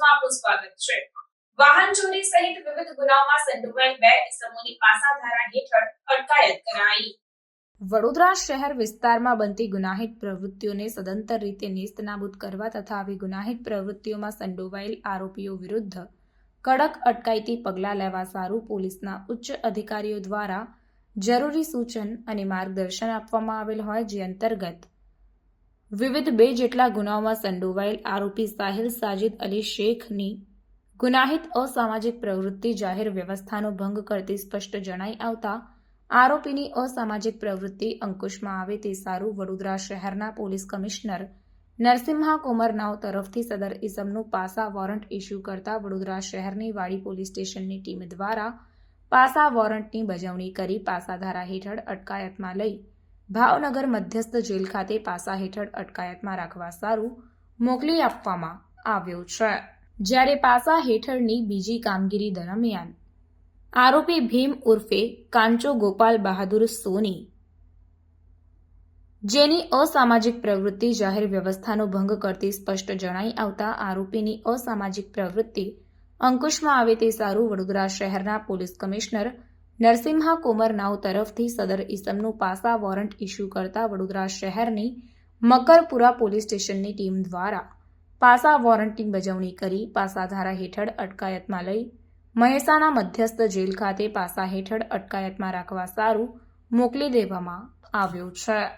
સ્વાગત છે. વાહન ચોરી સહિત વિવિધ ગુનામાં સંડોવાયેલ બે ઇસમોની પાસાધારા હેઠળ અટકાયત કરાઈ. વડોદરા શહેર વિસ્તારમાં બનતી ગુનાહિત પ્રવૃત્તિઓને સદંતર રીતે નેસ્તનાબૂદ કરવા તથા આવી ગુનાહિત પ્રવૃત્તિઓમાં સંડોવાયેલ આરોપીઓ વિરુદ્ધ કડક અટકાયતી પગલાં લેવા સારું પોલીસના ઉચ્ચ અધિકારીઓ દ્વારા જરૂરી સૂચન અને માર્ગદર્શન આપવામાં આવેલ હોય જે અંતર્ગત વિવિધ બે જેટલા ગુનાઓમાં સંડોવાયેલ આરોપી સાહિલ સાજિદ અલી શેખની ગુનાહિત અસામાજિક પ્રવૃત્તિ જાહેર વ્યવસ્થાનો ભંગ કરતી સ્પષ્ટ જણાઈ આવતા આરોપીની અસામાજિક પ્રવૃત્તિ અંકુશમાં આવે તે સારું વડોદરા શહેરના પોલીસ કમિશનર નરસિંહા કુમારનાવ તરફથી સદર ઇસમનું પાસા વોરંટ ઇસ્યુ કરતા વડોદરા શહેરની વાડી પોલીસ સ્ટેશનની ટીમ દ્વારા પાસા વોરંટની બજવણી કરી પાસાધારા હેઠળ અટકાયતમાં લઈ ભાવનગર મધ્યસ્થ જેલ ખાતે પાસા હેઠળ અટકાયતમાં રાખવા સારું મોકલી આપવામાં આવ્યો છે. જ્યારે પાસા હેઠળની બીજી કામગીરી દરમિયાન આરોપી ભીમ ઉર્ફે કાંચો ગોપાલ બહાદુર સોની, જેની અસામાજિક પ્રવૃત્તિ જાહેર વ્યવસ્થાનો ભંગ કરતી સ્પષ્ટ જણાઈ આવતા આરોપીની અસામાજિક પ્રવૃત્તિ અંકુશમાં આવે તે સારું વડોદરા શહેરના પોલીસ કમિશનર નરસિંહા કુમાર તરફથી સદર ઇસમનું પાસા વોરંટ ઇસ્યુ કરતા વડોદરા શહેરની મકરપુરા પોલીસ સ્ટેશનની ટીમ દ્વારા પાસા વોરંટની બજવણી કરી પાસાધારા હેઠળ અટકાયતમાં લઈ, મહેસાણા મધ્યસ્થ જેલ ખાતે પાસા હેઠળ અટકાયતમાં રાખવા સારું મોકલી દેવામાં આવ્યો છે.